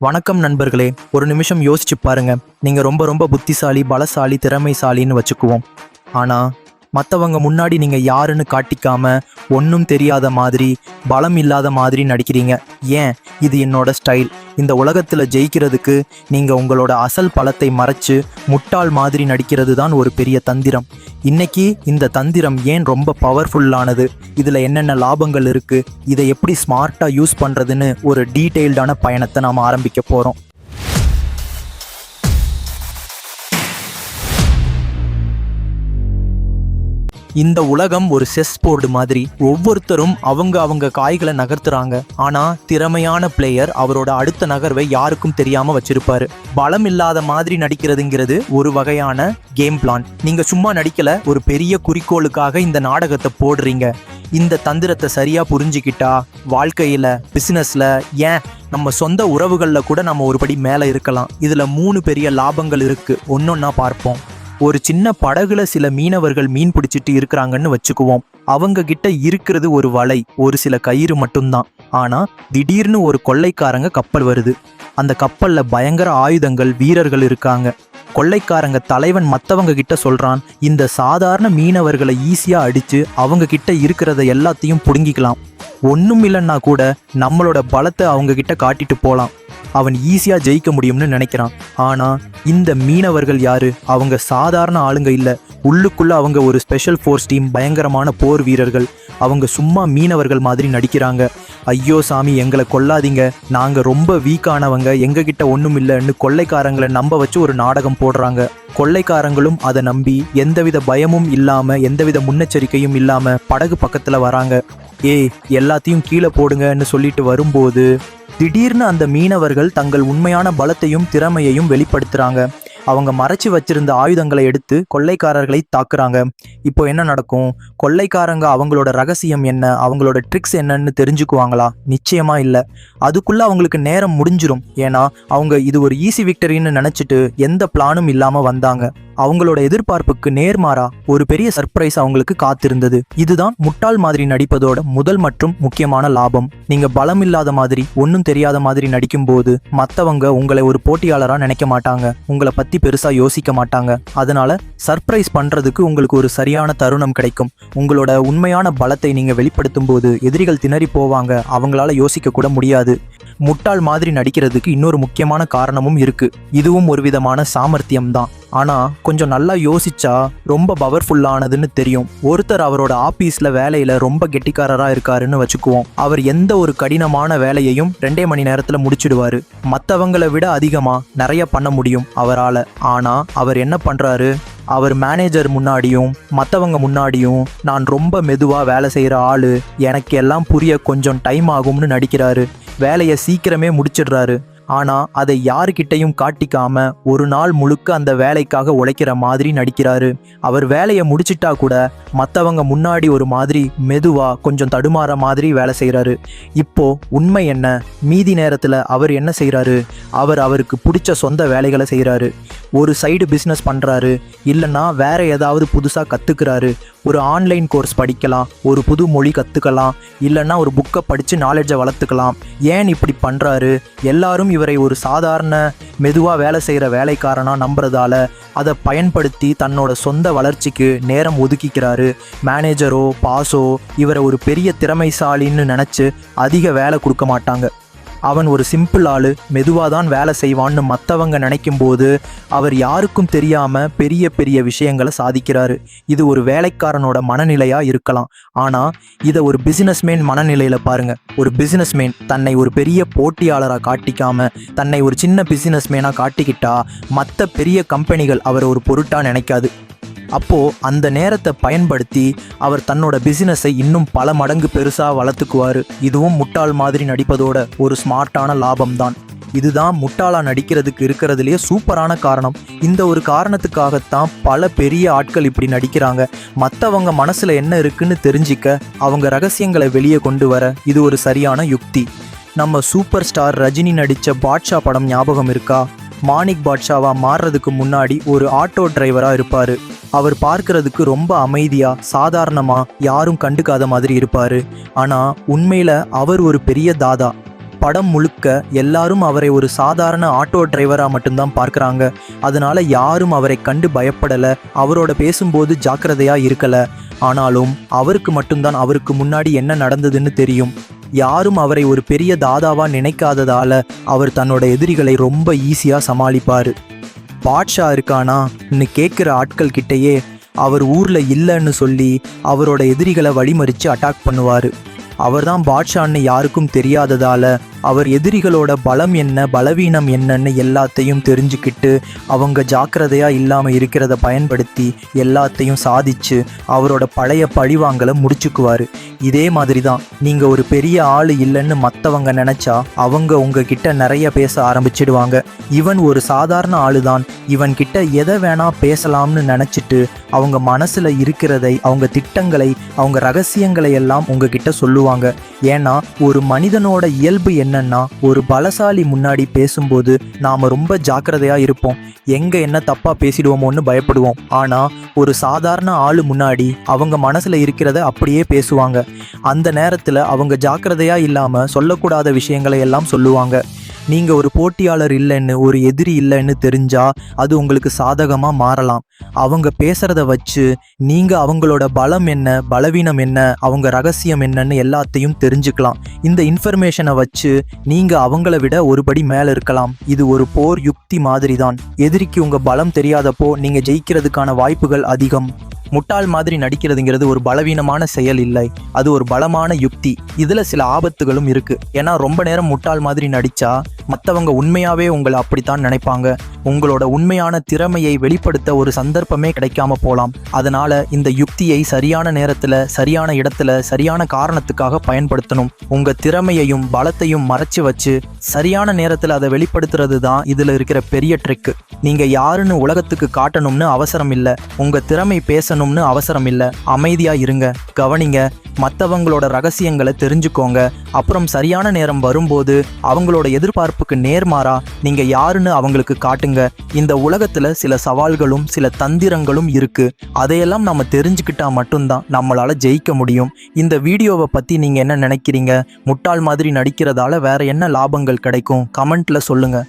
வணக்கம் நண்பர்களே ஒரு நிமிஷம் யோசிச்சு பாருங்க. நீங்க ரொம்ப ரொம்ப புத்திசாலி பலசாலி திறமைசாலின்னு வச்சுக்குவோம். ஆனா மற்றவங்க முன்னாடி நீங்கள் யாருன்னு காட்டிக்காம ஒன்றும் தெரியாத மாதிரி பலம் இல்லாத மாதிரி நடிக்கிறீங்க. ஏன்? இது என்னோட ஸ்டைல். இந்த உலகத்தில் ஜெயிக்கிறதுக்கு நீங்கள் உங்களோட அசல் பலத்தை மறைச்சு முட்டாள் மாதிரி நடிக்கிறது தான் ஒரு பெரிய தந்திரம். இன்னைக்கு இந்த தந்திரம் ஏன் ரொம்ப பவர்ஃபுல்லானது இதில் என்னென்ன லாபங்கள் இருக்குது இதை எப்படி ஸ்மார்ட்டாக யூஸ் பண்ணுறதுன்னு ஒரு டீட்டெயில்டான பயணத்தை நாம் ஆரம்பிக்க போகிறோம் இந்த உலகம் ஒரு செஸ் போர்டு மாதிரி. ஒவ்வொருத்தரும் அவங்க அவங்க காய்களை நகர்த்துறாங்க. ஆனா திறமையான பிளேயர் அவரோட அடுத்த நகர்வை யாருக்கும் தெரியாம வச்சிருப்பாரு. பலம் இல்லாத மாதிரி நடிக்கிறதுங்கிறது ஒரு வகையான கேம் பிளான் நீங்க சும்மா நடிக்கல ஒரு பெரிய குறிக்கோளுக்காக இந்த நாடகத்தை போடுறீங்க. இந்த தந்திரத்தை சரியா புரிஞ்சுக்கிட்டா வாழ்க்கையில பிசினஸ்ல ஏன் நம்ம சொந்த உறவுகளில் கூட நம்ம ஒருபடி மேலே இருக்கலாம். இதில் மூணு பெரிய லாபங்கள் இருக்குது ஒன்னொன்னா பார்ப்போம். ஒரு சின்ன படகுல சில மீனவர்கள் மீன் பிடிச்சிட்டு இருக்கிறாங்கன்னு வச்சுக்குவோம். அவங்க கிட்ட இருக்கிறது ஒரு வலை ஒரு சில கயிறு மட்டும்தான். ஆனா திடீர்னு ஒரு கொள்ளைக்காரங்க கப்பல் வருது. அந்த கப்பல்ல பயங்கர ஆயுதங்கள் வீரர்கள் இருக்காங்க. கொள்ளைக்காரங்க தலைவன் மத்தவங்க கிட்ட சொல்றான் இந்த சாதாரண மீனவர்களை ஈஸியா அடிச்சு அவங்க கிட்ட இருக்கிறத எல்லாத்தையும் புடுங்கிக்கலாம். ஒன்றும் இல்லைன்னா கூட நம்மளோட பலத்தை அவங்க கிட்ட காட்டிட்டு போலாம். அவன் ஈஸியாக ஜெயிக்க முடியும்னு நினைக்கிறான். ஆனால் இந்த மீனவர்கள் யாரு? அவங்க சாதாரண ஆளுங்க இல்லை. உள்ளுக்குள்ளே அவங்க ஒரு ஸ்பெஷல் ஃபோர்ஸ் டீம் பயங்கரமான போர் வீரர்கள். அவங்க சும்மா மீனவர்கள் மாதிரி நடிக்கிறாங்க. ஐயோ சாமி எங்களை கொல்லாதீங்க. நாங்கள் ரொம்ப வீக்கானவங்க எங்ககிட்ட ஒன்றும் இல்லைன்னு கொள்ளைக்காரங்களை நம்ப வச்சு ஒரு நாடகம் போடுறாங்க. கொள்ளைக்காரங்களும் அதை நம்பி எந்தவித பயமும் இல்லாமல் எந்தவித முன்னெச்சரிக்கையும் இல்லாமல் படகு பக்கத்தில் வராங்க. ஏய் எல்லாத்தையும் கீழே போடுங்கன்னு சொல்லிட்டு வரும்போது திடீர்னு அந்த மீனவர்கள் தங்கள் உண்மையான பலத்தையும் திறமையையும் வெளிப்படுத்துறாங்க. அவங்க மறைச்சு வச்சிருந்த ஆயுதங்களை எடுத்து கொள்ளைக்காரர்களை தாக்குறாங்க. இப்போ என்ன நடக்கும்? கொள்ளைக்காரங்க அவங்களோட ரகசியம் என்ன? அவங்களோட ட்ரிக்ஸ் என்னன்னு தெரிஞ்சுக்குவாங்களா? நிச்சயமா இல்லை. அதுக்குள்ள அவங்களுக்கு நேரம் முடிஞ்சிரும். ஏன்னா அவங்க இது ஒரு ஈஸி விக்டரின்னு நினைச்சிட்டு எந்த பிளானும் இல்லாம வந்தாங்க. அவங்களோட எதிர்பார்ப்புக்கு நேர்மாறா ஒரு பெரிய சர்ப்ரைஸ் அவங்களுக்கு காத்திருந்தது. இதுதான் முட்டாள் மாதிரி நடிப்பதோட முதல் மற்றும் முக்கியமான லாபம். நீங்க பலம் இல்லாத மாதிரி ஒன்றும் தெரியாத மாதிரி நடிக்கும்போது மத்தவங்க உங்களை ஒரு போட்டியாளரா நினைக்க மாட்டாங்க. உங்களை பத்தி பெருசா யோசிக்க மாட்டாங்க. அதனால சர்ப்ரைஸ் பண்றதுக்கு உங்களுக்கு ஒரு சரியான தருணம் கிடைக்கும். உங்களோட உண்மையான பலத்தை நீங்க வெளிப்படுத்தும் போது எதிரிகள் திணறி போவாங்க. அவங்களால யோசிக்க கூட முடியாது. முட்டாள் மாதிரி நடிக்கிறதுக்கு இன்னொரு முக்கியமான காரணமும் இருக்கு. இதுவும் ஒரு விதமான சாமர்த்தியம் தான் ஆனால் கொஞ்சம் நல்லா யோசிச்சா ரொம்ப பவர்ஃபுல்லானதுன்னு தெரியும். ஒருத்தர் அவரோட ஆஃபீஸில் வேலையில் ரொம்ப கெட்டிக்காரராக இருக்காருன்னு வச்சுக்குவோம். அவர் எந்த ஒரு கடினமான வேலையையும் ரெண்டே மணி நேரத்தில் முடிச்சிடுவார். மற்றவங்களை விட அதிகமாக நிறைய பண்ண முடியும் அவரால். ஆனால் அவர் என்ன பண்ணுறாரு அவர் மேனேஜர் முன்னாடியும் மற்றவங்க முன்னாடியும் நான் ரொம்ப மெதுவாக வேலை செய்கிற ஆள் எனக்கு எல்லாம் புரிய கொஞ்சம் டைம் ஆகும்னு நடிக்கிறாரு. வேலையை சீக்கிரமே முடிச்சிடுறாரு. ஆனால் அதை யாருக்கிட்டையும் காட்டிக்காம ஒரு நாள் முழுக்க அந்த வேலைக்காக உழைக்கிற மாதிரி நடிக்கிறாரு. அவர் வேலையை முடிச்சிட்டா கூட மற்றவங்க முன்னாடி ஒரு மாதிரி மெதுவா கொஞ்சம் தடுமாற மாதிரி வேலை செய்கிறாரு இப்போ உண்மை என்ன? மீதி நேரத்தில் அவர் என்ன செய்கிறாரு அவர் அவருக்கு பிடிச்ச சொந்த வேலைகளை செய்கிறாரு ஒரு சைடு பிஸ்னஸ் பண்ணுறாரு இல்லைன்னா வேற ஏதாவது புதுசாக கற்றுக்கிறாரு ஒரு ஆன்லைன் கோர்ஸ் படிக்கலாம் ஒரு புது மொழி கற்றுக்கலாம் இல்லைன்னா ஒரு புக்கை படித்து நாலேஜை வளர்த்துக்கலாம். ஏன் இப்படி பண்ணுறாரு எல்லாரும் இவரை ஒரு சாதாரண மெதுவாக வேலை செய்கிற வேலைக்காரனாக நம்புறதால அதை பயன்படுத்தி தன்னோட சொந்த வளர்ச்சிக்கு நேரம் ஒதுக்கிக்கிறார். மேனேஜரோ பாஸோ இவரை ஒரு பெரிய திறமைசாலின்னு நினச்சி அதிக வேலை கொடுக்க மாட்டாங்க. அவன் ஒரு சிம்பிள் ஆளு மெதுவாக தான் வேலை செய்வான்னு மற்றவங்க நினைக்கும் போது அவர் யாருக்கும் தெரியாமல் பெரிய பெரிய விஷயங்களை சாதிக்கிறாரு. இது ஒரு வேலைக்காரனோட மனநிலையாக இருக்கலாம். ஆனால் இதை ஒரு பிஸ்னஸ்மேன் மனநிலையில் பாருங்கள் ஒரு பிஸ்னஸ்மேன் தன்னை ஒரு பெரிய போட்டியாளராக காட்டிக்காமல் தன்னை ஒரு சின்ன பிஸ்னஸ்மேனாக காட்டிக்கிட்டா மற்ற பெரிய கம்பெனிகள் அவரை ஒரு பொருட்டாக நினைக்காது. அப்போ அந்த நேரத்தை பயன்படுத்தி அவர் தன்னோட பிசினஸை இன்னும் பல மடங்கு பெருசா வளர்த்துக்குவார். இதுவும் முட்டாள் மாதிரி நடிப்பதோட ஒரு ஸ்மார்ட்டான லாபம்தான். இதுதான் முட்டாளா நடிக்கிறதுக்கு இருக்கிறதுலேயே சூப்பரான காரணம். இந்த ஒரு காரணத்துக்காகத்தான் பல பெரிய ஆட்கள் இப்படி நடிக்கிறாங்க. மற்றவங்க மனசுல என்ன இருக்குன்னு தெரிஞ்சிக்க அவங்க ரகசியங்களை வெளியே கொண்டு வர இது ஒரு சரியான யுக்தி. நம்ம சூப்பர் ஸ்டார் ரஜினி நடித்த பாட்ஷா படம் ஞாபகம் இருக்கா? மாணிக் பாட்ஷாவா மாறுறதுக்கு முன்னாடி ஒரு ஆட்டோ டிரைவரா இருப்பாரு. அவர் பார்க்கறதுக்கு ரொம்ப அமைதியா சாதாரணமா யாரும் கண்டுக்காத மாதிரி இருப்பாரு. ஆனா உண்மையில அவர் ஒரு பெரிய தாதா. படம் முழுக்க எல்லாரும் அவரை ஒரு சாதாரண ஆட்டோ டிரைவரா மட்டும்தான் பார்க்கறாங்க. அதனால யாரும் அவரை கண்டு பயப்படல. அவரோட பேசும்போது ஜாக்கிரதையா இருக்கல. ஆனாலும் அவருக்கு மட்டும்தான் அவருக்கு முன்னாடி என்ன நடந்ததுன்னு தெரியும். யாரும் அவரை ஒரு பெரிய தாதாவா நினைக்காததால அவர் தன்னோட எதிரிகளை ரொம்ப ஈஸியா சமாளிப்பாரு. பாட்ஷா இருக்கானா கேட்குற ஆட்கள் கிட்டேயே அவர் ஊர்ல இல்லைன்னு சொல்லி அவரோட எதிரிகளை வழிமறிச்சு அட்டாக் பண்ணுவாரு. அவர்தான் பாட்ஷான்னு யாருக்கும் தெரியாததால அவர் எதிரிகளோட பலம் என்ன பலவீனம் என்னன்னு எல்லாத்தையும் தெரிஞ்சுக்கிட்டு அவங்க ஜாக்கிரதையாக இல்லாமல் இருக்கிறத பயன்படுத்தி எல்லாத்தையும் சாதிச்சு அவரோட பழைய பழிவாங்கலை முடிச்சுக்குவார். இதே மாதிரி தான் நீங்கள் ஒரு பெரிய ஆள் இல்லைன்னு மற்றவங்க நினச்சா அவங்க உங்ககிட்ட நிறைய பேச ஆரம்பிச்சிடுவாங்க. இவன் ஒரு சாதாரண ஆளுதான் இவன் கிட்ட எதை வேணா பேசலாம்னு நினச்சிட்டு அவங்க மனசில் இருக்கிறதை அவங்க திட்டங்களை அவங்க ரகசியங்களை எல்லாம் உங்ககிட்ட சொல்லுவாங்க. ஏன்னா ஒரு மனிதனோட இயல்பு என்ன? என்னன்னா ஒரு பலசாலி முன்னாடி பேசும்போது நாம ரொம்ப ஜாக்கிரதையா இருப்போம். எங்க என்ன தப்பா பேசிடுவோமோன்னு பயப்படுவோம். ஆனா ஒரு சாதாரண ஆளு முன்னாடி அவங்க மனசுல இருக்கிறத அப்படியே பேசுவாங்க. அந்த நேரத்துல அவங்க ஜாக்கிரதையா இல்லாம சொல்லக்கூடாத விஷயங்களை எல்லாம் சொல்லுவாங்க. நீங்க ஒரு போட்டியாளர் இல்லைன்னு ஒரு எதிரி இல்லைன்னு தெரிஞ்சா அது உங்களுக்கு சாதகமா மாறலாம். அவங்க பேசுறத வச்சு நீங்க அவங்களோட பலம் என்ன பலவீனம் என்ன அவங்க ரகசியம் என்னன்னு எல்லாத்தையும் தெரிஞ்சுக்கலாம். இந்த இன்ஃபர்மேஷனை வச்சு நீங்க அவங்கள விட ஒருபடி மேல இருக்கலாம். இது ஒரு போர் யுக்தி மாதிரி தான் எதிரிக்கு உங்க பலம் தெரியாதப்போ நீங்க ஜெயிக்கிறதுக்கான வாய்ப்புகள் அதிகம். முட்டாள் மாதிரி நடிக்கிறதுங்கிறது ஒரு பலவீனமான செயல் இல்லை. அது ஒரு பலமான யுக்தி. இதுல சில ஆபத்துகளும் இருக்கு. ஏன்னா ரொம்ப நேரம் முட்டாள் மாதிரி நடிச்சா மற்றவங்க உண்மையாவே உங்களை அப்படித்தான் நினைப்பாங்க. உங்களோட உண்மையான திறமையை வெளிப்படுத்த ஒரு சந்தர்ப்பமே கிடைக்காம போலாம். அதனால இந்த யுக்தியை சரியான நேரத்துல சரியான இடத்துல சரியான காரணத்துக்காக பயன்படுத்தணும். உங்க திறமையையும் பலத்தையும் மறைச்சு வச்சு சரியான நேரத்துல அதை வெளிப்படுத்துறது தான் இதுல இருக்கிற பெரிய ட்ரிக் நீங்க யாருன்னு உலகத்துக்கு காட்டணும்னு அவசரம் இல்லை. உங்க திறமை பண்ணணும்னு அவசரம் இல்லை அமைதியா இருங்க. கவனிங்க. மற்றவங்களோட ரகசியங்களை தெரிஞ்சுக்கோங்க. அப்புறம் சரியான நேரம் வரும்போது அவங்களோட எதிர்பார்ப்புக்கு நேர்மாறா நீங்க யாருன்னு அவங்களுக்கு காட்டுங்க. இந்த உலகத்துல சில சவால்களும் சில தந்திரங்களும் இருக்கு. அதையெல்லாம் நம்ம தெரிஞ்சுக்கிட்டா மட்டும்தான் நம்மளால ஜெயிக்க முடியும். இந்த வீடியோவை பத்தி நீங்க என்ன நினைக்கிறீங்க? முட்டாள் மாதிரி நடிக்கிறதால வேற என்ன லாபங்கள் கிடைக்கும்? கமெண்ட்ல சொல்லுங்க.